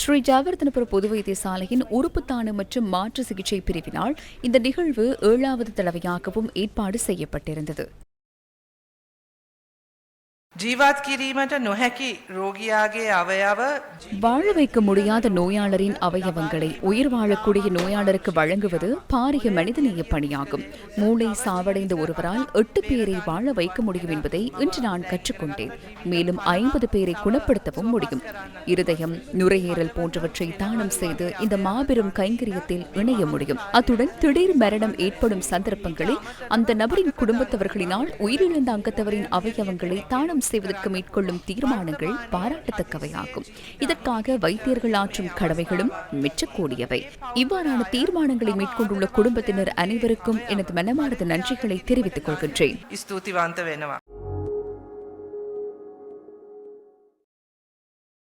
ஸ்ரீ ஜாவர்தனபுர பொது வைத்தியசாலையின் உறுப்புத்தான மற்றும் மாற்று சிகிச்சை பிரிவினால் இந்த நிகழ்வு ஏழாவது தடவையாகவும் ஏற்பாடு செய்யப்பட்டிருந்தது. ජීවත් කිරීමට නොහැකි රෝගයාගේ අවයව வாழ வைக்க முடியாத நோயாளரின் அவயவங்களை உயிர் வாழக்கூடிய நோயாளருக்கு வழங்குவது பாரிய மனிதநேய பணியாகும் மூளை சாவடைந்த ஒருவரால் எட்டு பேரை வாழ வைக்க முடியும் என்பதை இன்று நான் கற்றுக்கொண்டேன் மேலும் ஐம்பது பேரை குணப்படுத்தவும் முடியும் இருதயம் நுரையீரல் போன்றவற்றை தானம் செய்து இந்த மாபெரும் கைங்கரியத்தில் இணைய முடியும் அத்துடன் திடீர் மரணம் ஏற்படும் சந்தர்ப்பங்களில் அந்த நபரின் குடும்பத்தவர்களினால் உயிரிழந்த அங்கத்தவரின் அவயவங்களை தானம் செய்வதற்கு மேற்கொள்ளும் தீர்மானங்கள் பாராட்டத்தக்கவையாகும். இதற்காக வைத்தியர்கள் ஆற்றும் கடமைகளும் மெச்சக்கூடியவை. இவ்வாறான தீர்மானங்களை மேற்கொண்டுள்ள குடும்பத்தினர் அனைவருக்கும் எனது மனமார்ந்த நன்றிகளை தெரிவித்துக் கொள்கின்றேன்.